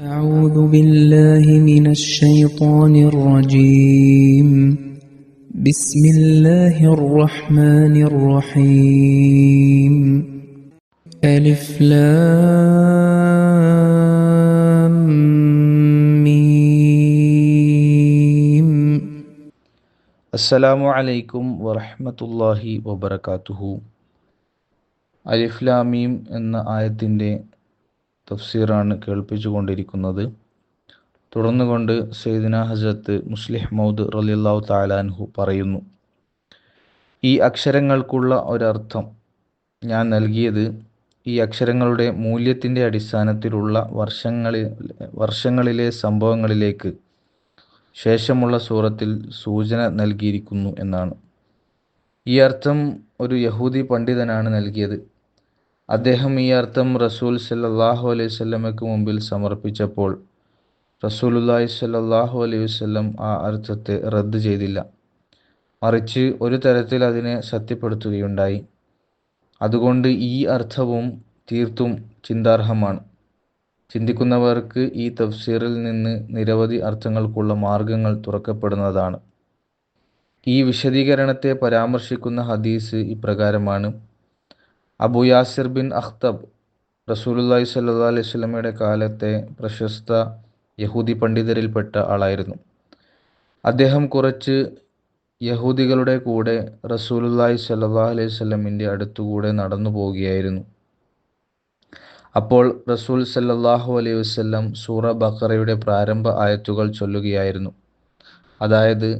أعوذ بالله من الشيطان الرجيم بسم الله الرحمن الرحيم ألف لام ميم അസ്സലാമു അലൈക്കും വറഹ്മത്തുള്ളാഹി വബറകാതുഹു അലിഫ്ലാമീം എന്ന ആയത്തിൻ്റെ തഫ്സീറാണ് കേൾപ്പിച്ചു കൊണ്ടിരിക്കുന്നത് തുടർന്നുകൊണ്ട് സെയ്ദിന ഹസരത്ത് മുസ്ലിഹ് മൗദ് റലിയല്ലാഹു താലാൻഹു പറയുന്നു. ഈ അക്ഷരങ്ങൾക്കുള്ള ഒരർത്ഥം ഞാൻ നൽകിയത് ഈ അക്ഷരങ്ങളുടെ മൂല്യത്തിന്റെ അടിസ്ഥാനത്തിലുള്ള വർഷങ്ങളിൽ വർഷങ്ങളിലെ സംഭവങ്ങളിലേക്ക് ശേഷമുള്ള സൂറത്തിൽ സൂചന നൽകിയിരിക്കുന്നു എന്നാണ്. ഈ അർത്ഥം ഒരു യഹൂദി പണ്ഡിതനാണ് നൽകിയത്. അദ്ദേഹം ഈ അർത്ഥം റസൂൽ സല്ലാഹു അലൈഹി സ്വല്ലമയ്ക്ക് മുമ്പിൽ സമർപ്പിച്ചപ്പോൾ റസൂലുള്ളാഹി സല്ലല്ലാഹു അലൈഹി വസല്ലം ആ അർത്ഥത്തെ റദ്ദ് ചെയ്തില്ല. മറിച്ച് ഒരു തരത്തിൽ അതിനെ സത്യപ്പെടുത്തുകയുണ്ടായി. അതുകൊണ്ട് ഈ അർത്ഥവും തീർത്തും ചിന്താർഹമാണ്. ചിന്തിക്കുന്നവർക്ക് ഈ തഫ്സീറിൽ നിന്ന് നിരവധി അർത്ഥങ്ങൾക്കുള്ള മാർഗങ്ങൾ തുറക്കപ്പെടുന്നതാണ്. ഈ വിശദീകരണത്തെ പരാമർശിക്കുന്ന ഹദീസ് ഇപ്രകാരമാണ്. അബു യാസിർ ബിൻ അഖ്തബ് റസൂലുല്ലാഹി സല്ലാ അലൈഹി സ്വലമയുടെ കാലത്തെ പ്രശസ്ത യഹൂദി പണ്ഡിതരിൽപ്പെട്ട ആളായിരുന്നു. അദ്ദേഹം കുറച്ച് യഹൂദികളുടെ കൂടെ റസൂലുല്ലാഹി സല്ലാ അലൈഹി സ്വലമിന്റെ അടുത്തുകൂടെ നടന്നു പോവുകയായിരുന്നു. അപ്പോൾ റസൂൽ സല്ലാഹു അലൈഹി വസല്ലം സൂറ ബക്കറയുടെ പ്രാരംഭ ആയത്തുകൾ ചൊല്ലുകയായിരുന്നു. അതായത്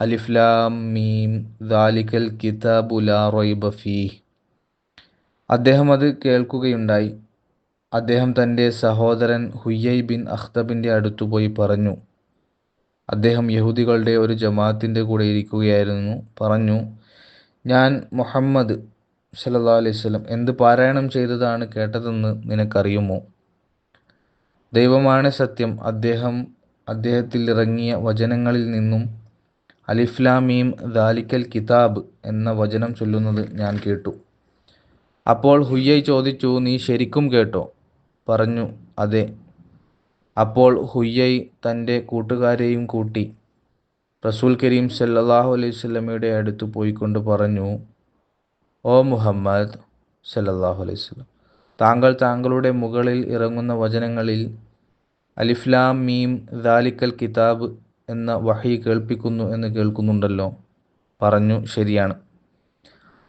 അലിഫ്ലാം മീം ദാലിക്കൽ കിതാബുലാ ലാ റൈബ ഫീഹ് അദ്ദേഹം അത് കേൾക്കുകയുണ്ടായി. അദ്ദേഹം തന്റെ സഹോദരൻ ഹുയ്യൈ ബിൻ അഖ്തബിന്റെ അടുത്തുപോയി പറഞ്ഞു. അദ്ദേഹം യഹൂദികളുടെ ഒരു ജമാഅത്തിന്റെ കൂടെ ഇരിക്കുകയായിരുന്നു. പറഞ്ഞു ഞാൻ മുഹമ്മദ് സല്ലാ അലൈഹി സ്വലം എന്ത് പാരായണം ചെയ്തതാണ് കേട്ടതെന്ന് നിനക്കറിയുമോ? ദൈവമാണ് സത്യം. അദ്ദേഹം അദ്ദേഹത്തിൽ ഇറങ്ങിയ വചനങ്ങളിൽ നിന്നും അലിഫ്ലാമീം ദാലിക്കൽ കിതാബ് എന്ന വചനം ചൊല്ലുന്നത് ഞാൻ കേട്ടു. അപ്പോൾ ഹുയ്യൈ ചോദിച്ചു നീ ശരിക്കും കേട്ടോ? പറഞ്ഞു അതെ. അപ്പോൾ ഹുയ്യൈ തന്റെ കൂട്ടുകാരെയും കൂട്ടി റസൂൽ കരീം സല്ലാഹു അലൈഹി സ്വലമയുടെ അടുത്ത് പോയിക്കൊണ്ട് പറഞ്ഞു ഓ മുഹമ്മദ് സല്ലാഹു അലൈഹി സ്വലം താങ്കൾ താങ്കളുടെ മുകളിൽ ഇറങ്ങുന്ന വചനങ്ങളിൽ അലിഫ്ലാം മീം ദാലിക്കൽ കിതാബ് എന്ന വഹി കേൾപ്പിക്കുന്നു എന്ന് കേൾക്കുന്നുണ്ടല്ലോ. പറഞ്ഞു ശരിയാണ്.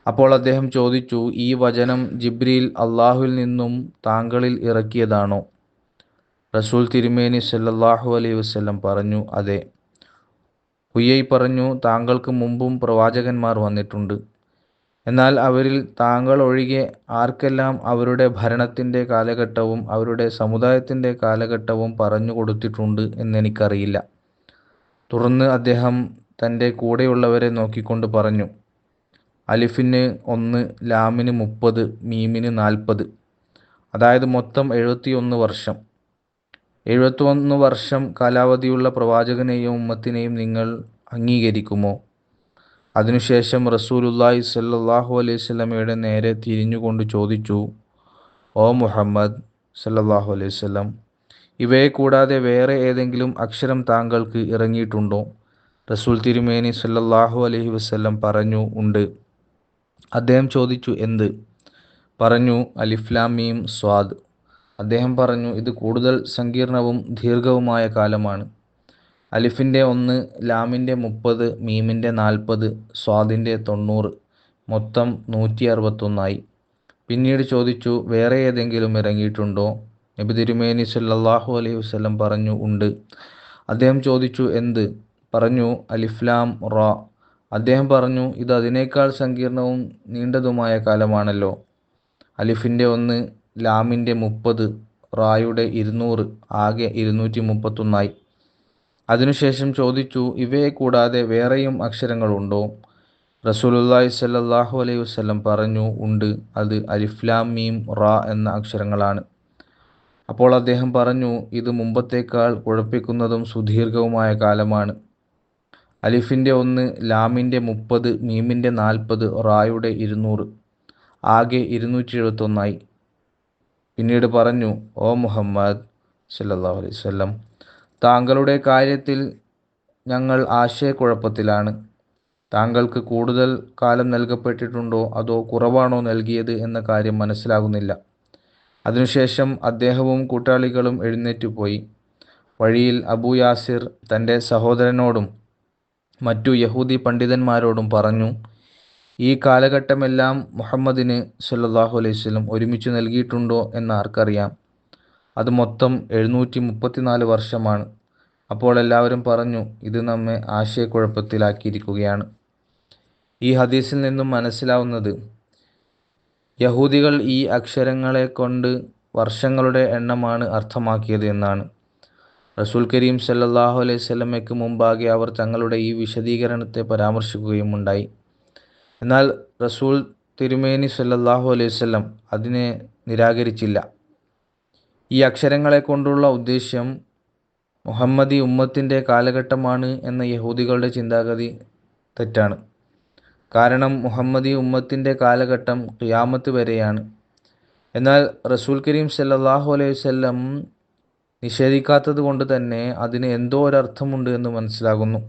അപ്പോൾ അദ്ദേഹം ചോദിച്ചു ഈ വചനം ജിബ്രീൽ അള്ളാഹുവിൽ നിന്നും താങ്കളിൽ ഇറക്കിയതാണോ? റസൂൽ തിരുമേനി സല്ലാഹു അലൈഹി വസല്ലം പറഞ്ഞു അതെ. ഉയ്യൈ പറഞ്ഞു താങ്കൾക്ക് മുമ്പും പ്രവാചകന്മാർ വന്നിട്ടുണ്ട്. എന്നാൽ അവരിൽ താങ്കൾ ഒഴികെ ആർക്കെല്ലാം അവരുടെ ഭരണത്തിന്റെ കാലഘട്ടവും അവരുടെ സമുദായത്തിന്റെ കാലഘട്ടവും പറഞ്ഞു കൊടുത്തിട്ടുണ്ട് എന്നെനിക്കറിയില്ല. തുടർന്ന് അദ്ദേഹം തന്റെ കൂടെയുള്ളവരെ നോക്കിക്കൊണ്ട് പറഞ്ഞു അലിഫിന് ഒന്ന് ലാമിന് മുപ്പത് മീമിന് നാൽപ്പത്. അതായത് മൊത്തം എഴുപത്തിയൊന്ന് വർഷം. എഴുപത്തിയൊന്ന് വർഷം കാലാവധിയുള്ള പ്രവാചകനെയും ഉമ്മത്തിനെയും നിങ്ങൾ അംഗീകരിക്കുമോ? അതിനുശേഷം റസൂലുല്ലാഹി സല്ലാഹു അലൈഹി സ്വലമയുടെ നേരെ തിരിഞ്ഞുകൊണ്ട് ചോദിച്ചു ഓ മുഹമ്മദ് സല്ലാഹു അലൈഹി വസല്ലം ഇവയെ കൂടാതെ വേറെ ഏതെങ്കിലും അക്ഷരം താങ്കൾക്ക് ഇറങ്ങിയിട്ടുണ്ടോ? റസൂൽ തിരുമേനി സല്ലാഹു അലൈഹി വസല്ലം പറഞ്ഞു ഉണ്ട്. അദ്ദേഹം ചോദിച്ചു എന്ത്? പറഞ്ഞു അലിഫ്ലാമീം സ്വാദ്. അദ്ദേഹം പറഞ്ഞു ഇത് കൂടുതൽ സങ്കീർണവും ദീർഘവുമായ കാലമാണ്. അലിഫിന്റെ ഒന്ന് ലാമിന്റെ മുപ്പത് മീമിന്റെ നാൽപ്പത് സ്വാദിന്റെ തൊണ്ണൂറ് മൊത്തം നൂറ്റി അറുപത്തൊന്നായി പിന്നീട് ചോദിച്ചു വേറെ ഏതെങ്കിലും ഇറങ്ങിയിട്ടുണ്ടോ? നബി തിരുമേനി സല്ലാഹു അലൈഹി വസ്ലം പറഞ്ഞു ഉണ്ട്. അദ്ദേഹം ചോദിച്ചു എന്ത്? പറഞ്ഞു അലിഫ്ലാം റ. അദ്ദേഹം പറഞ്ഞു ഇത് അതിനേക്കാൾ സങ്കീർണവും നീണ്ടതുമായ കാലമാണല്ലോ. അലിഫിന്റെ ഒന്ന് ലാമിന്റെ മുപ്പത് റായുടെ ഇരുന്നൂറ് ആകെ ഇരുന്നൂറ്റി മുപ്പത്തൊന്നായി അതിനുശേഷം ചോദിച്ചു ഇവയെ കൂടാതെ വേറെയും അക്ഷരങ്ങളുണ്ടോ? റസൂലുല്ലാഹി സല്ലാഹു അലൈഹി വസ്ലം പറഞ്ഞു ഉണ്ട്. അത് അലിഫ്ലാം മീം റാ എന്ന അക്ഷരങ്ങളാണ്. അപ്പോൾ അദ്ദേഹം പറഞ്ഞു ഇത് മുമ്പത്തേക്കാൾ കുഴപ്പിക്കുന്നതും സുദീർഘവുമായ കാലമാണ്. അലിഫിന്റെ ഒന്ന് ലാമിന്റെ മുപ്പത് മീമിന്റെ നാൽപ്പത് റായുടെ ഇരുന്നൂറ്. ആകെ ഇരുന്നൂറ്റി എഴുപത്തൊന്നായി പിന്നീട് പറഞ്ഞു ഓ മുഹമ്മദ് സല്ലല്ലാഹു അലൈഹി വസല്ലം താങ്കളുടെ കാര്യത്തിൽ ഞങ്ങൾ ആശയക്കുഴപ്പത്തിലാണ്. താങ്കൾക്ക് കൂടുതൽ കാലം നൽകപ്പെട്ടിട്ടുണ്ടോ? അതോ കുറവാണോ നൽകിയത്? എന്ന കാര്യം മനസ്സിലാകുന്നില്ല. അതിനുശേഷം അദ്ദേഹവും കൂട്ടാളികളും എഴുന്നേറ്റ് പോയി. വഴിയിൽ അബു യാസിർ തന്റെ സഹോദരനോടും മറ്റു യഹൂദി പണ്ഡിതന്മാരോടും പറഞ്ഞു ഈ കാലഘട്ടമെല്ലാം മുഹമ്മദിന് സല്ലാഹു അലൈഹി സ്വലം ഒരുമിച്ച് നൽകിയിട്ടുണ്ടോ എന്ന് ആർക്കറിയാം. അത് മൊത്തം എഴുന്നൂറ്റി മുപ്പത്തിനാല് വർഷമാണ്. അപ്പോൾ എല്ലാവരും പറഞ്ഞു ഇത് നമ്മെ ആശയക്കുഴപ്പത്തിലാക്കിയിരിക്കുകയാണ്. ഈ ഹദീസിൽ നിന്നും മനസ്സിലാവുന്നത് യഹൂദികൾ ഈ അക്ഷരങ്ങളെ കൊണ്ട് വർഷങ്ങളുടെ എണ്ണമാണ് അർത്ഥമാക്കിയത് എന്നാണ്. റസൂൽ കരീം സല്ലല്ലാഹു അലൈഹി സ്വലമയ്ക്ക് മുമ്പാകെ അവർ തങ്ങളുടെ ഈ വിശദീകരണത്തെ പരാമർശിക്കുകയും ഉണ്ടായി. എന്നാൽ റസൂൽ തിരുമേനി സല്ലല്ലാഹു അലൈഹി വസല്ലം അതിനെ നിരാകരിച്ചില്ല. ഈ അക്ഷരങ്ങളെ കൊണ്ടുള്ള ഉദ്ദേശ്യം മുഹമ്മദി ഉമ്മത്തിന്റെ കാലഘട്ടമാണ് എന്ന യഹൂദികളുടെ ചിന്താഗതി തെറ്റാണ്. കാരണം മുഹമ്മദി ഉമ്മത്തിന്റെ കാലഘട്ടം ഖിയാമത്ത് വരെയാണ്. എന്നാൽ റസൂൽ കരീം സല്ലല്ലാഹു അലൈഹി വസല്ലം നിഷേധിക്കാത്തത് കൊണ്ട് തന്നെ അതിന് എന്തോ ഒരർത്ഥമുണ്ട് എന്ന് മനസ്സിലാകുന്നു.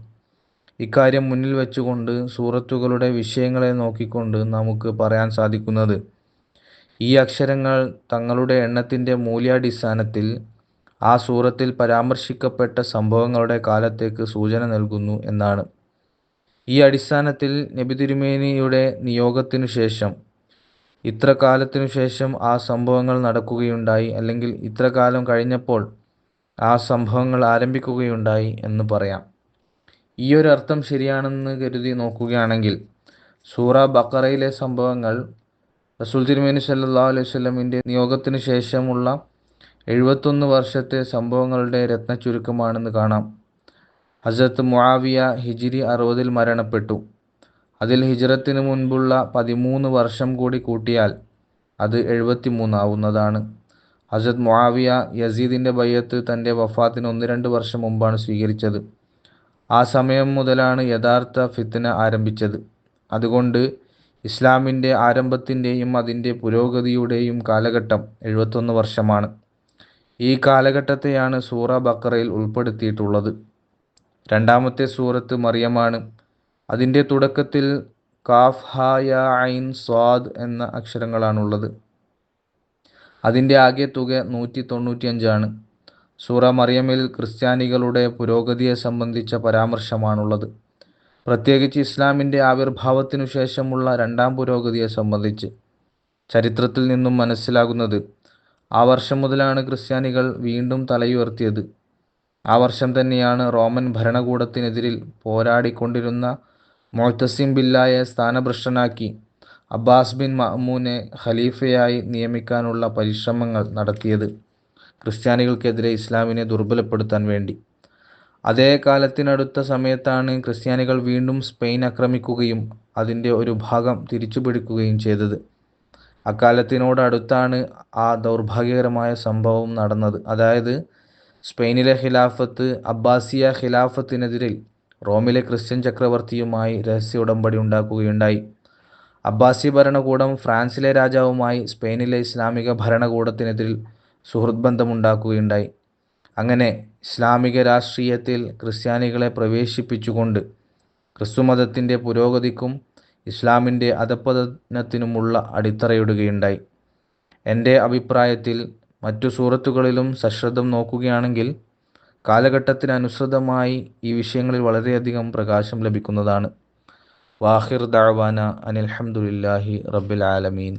ഇക്കാര്യം മുന്നിൽ വെച്ചുകൊണ്ട് സൂറത്തുകളുടെ വിഷയങ്ങളെ നോക്കിക്കൊണ്ട് നമുക്ക് പറയാൻ സാധിക്കുന്നത് ഈ അക്ഷരങ്ങൾ തങ്ങളുടെ എണ്ണത്തിന്റെ മൂല്യാടിസ്ഥാനത്തിൽ ആ സൂറത്തിൽ പരാമർശിക്കപ്പെട്ട സംഭവങ്ങളുടെ കാലത്തേക്ക് സൂചന നൽകുന്നു എന്നാണ്. ഈ അടിസ്ഥാനത്തിൽ നബി തിരുമേനിയുടെ നിയോഗത്തിനു ശേഷം ഇത്ര കാലത്തിനു ശേഷം ആ സംഭവങ്ങൾ നടക്കുകയുണ്ടായി. അല്ലെങ്കിൽ ഇത്ര കാലം കഴിഞ്ഞപ്പോൾ ആ സംഭവങ്ങൾ ആരംഭിക്കുകയുണ്ടായി എന്ന് പറയാം. ഈ ഒരു അർത്ഥം ശരിയാണെന്ന് കരുതി നോക്കുകയാണെങ്കിൽ സൂറ ബക്കറയിലെ സംഭവങ്ങൾ റസൂൽ തിരുമേനി സല്ലാ അലൈഹി സ്വലമിന്റെ നിയോഗത്തിന് ശേഷമുള്ള എഴുപത്തൊന്ന് വർഷത്തെ സംഭവങ്ങളുടെ രത്ന ചുരുക്കമാണെന്ന് കാണാം. ഹസരത്ത് മുആവിയ ഹിജിരി അറുപതിൽ മരണപ്പെട്ടു. അതിൽ ഹിജ്റത്തിന് മുൻപുള്ള പതിമൂന്ന് വർഷം കൂടി കൂട്ടിയാൽ അത് എഴുപത്തി മൂന്നാവുന്നതാണ് ഹസരത് മുആവിയ യസീദിന്റെ ബയ്യത്ത് തന്റെ വഫാത്തിന് ഒന്ന് രണ്ട് വർഷം മുമ്പാണ് സ്വീകരിച്ചത്. ആ സമയം മുതലാണ് യഥാർത്ഥ ഫിത്തന ആരംഭിച്ചത്. അതുകൊണ്ട് ഇസ്ലാമിന്റെ ആരംഭത്തിന്റെയും അതിന്റെ പുരോഗതിയുടെയും കാലഘട്ടം എഴുപത്തൊന്ന് വർഷമാണ്. ഈ കാലഘട്ടത്തെയാണ് സൂറ ബക്കറയിൽ ഉൾപ്പെടുത്തിയിട്ടുള്ളത്. രണ്ടാമത്തെ സൂറത്ത് മറിയമാണ്. അതിന്റെ തുടക്കത്തിൽ കാഫ് ഹ ഐൻ സ്വാദ് എന്ന അക്ഷരങ്ങളാണുള്ളത്. അതിന്റെ ആകെ തുക നൂറ്റി തൊണ്ണൂറ്റിയഞ്ചാണ് സൂറ മറിയമിൽ ക്രിസ്ത്യാനികളുടെ പുരോഗതിയെ സംബന്ധിച്ച പരാമർശമാണുള്ളത്. പ്രത്യേകിച്ച് ഇസ്ലാമിന്റെ ആവിർഭാവത്തിനു ശേഷമുള്ള രണ്ടാം പുരോഗതിയെ സംബന്ധിച്ച്. ചരിത്രത്തിൽ നിന്നും മനസ്സിലാകുന്നത് ആ വർഷം മുതലാണ് ക്രിസ്ത്യാനികൾ വീണ്ടും തലയുയർത്തിയത്. ആ വർഷം തന്നെയാണ് റോമൻ ഭരണകൂടത്തിനെതിരിൽ പോരാടിക്കൊണ്ടിരുന്ന മോത്തസിം ബില്ലായെ സ്ഥാനഭ്രഷ്ടനാക്കി അബ്ബാസ് ബിൻ മഅമൂനെ ഖലീഫയായി നിയമിക്കാനുള്ള പരിശ്രമങ്ങൾ നടത്തിയത് ക്രിസ്ത്യാനികൾക്കെതിരെ ഇസ്ലാമിനെ ദുർബലപ്പെടുത്താൻ വേണ്ടി. അതേ കാലത്തിനടുത്ത സമയത്താണ് ക്രിസ്ത്യാനികൾ വീണ്ടും സ്പെയിൻ ആക്രമിക്കുകയും അതിന്റെ ഒരു ഭാഗം തിരിച്ചുപിടിക്കുകയും ചെയ്തത്. അക്കാലത്തിനോടടുത്താണ് ആ ദൗർഭാഗ്യകരമായ സംഭവം നടന്നത്. അതായത് സ്പെയിനിലെ ഖിലാഫത്ത് അബ്ബാസിയ ഖിലാഫത്തിനെതിരെ റോമിലെ ക്രിസ്ത്യൻ ചക്രവർത്തിയുമായി രഹസ്യ ഉടമ്പടി ഉണ്ടാക്കുകയുണ്ടായി. അബ്ബാസി ഭരണകൂടം ഫ്രാൻസിലെ രാജാവുമായി സ്പെയിനിലെ ഇസ്ലാമിക ഭരണകൂടത്തിനെതിരിൽ സുഹൃത് ബന്ധമുണ്ടാക്കുകയുണ്ടായി അങ്ങനെ ഇസ്ലാമിക രാഷ്ട്രീയത്തിൽ ക്രിസ്ത്യാനികളെ പ്രവേശിപ്പിച്ചുകൊണ്ട് ക്രിസ്തുമതത്തിന്റെ പുരോഗതിക്കും ഇസ്ലാമിന്റെ അധപ്പതനത്തിനുമുള്ള അടിത്തറയിടുകയുണ്ടായി. എന്റെ അഭിപ്രായത്തിൽ മറ്റു സൂറത്തുകളിലും സശ്രദ്ധം നോക്കുകയാണെങ്കിൽ കാലഘട്ടത്തിനനുസൃതമായി ഈ വിഷയങ്ങളിൽ വളരെയധികം പ്രകാശം ലഭിക്കുന്നതാണ്. വാഹിർ ദാവാന അനിൽഹമുല്ലാഹി റബ്ബിൽ ആലമീൻ.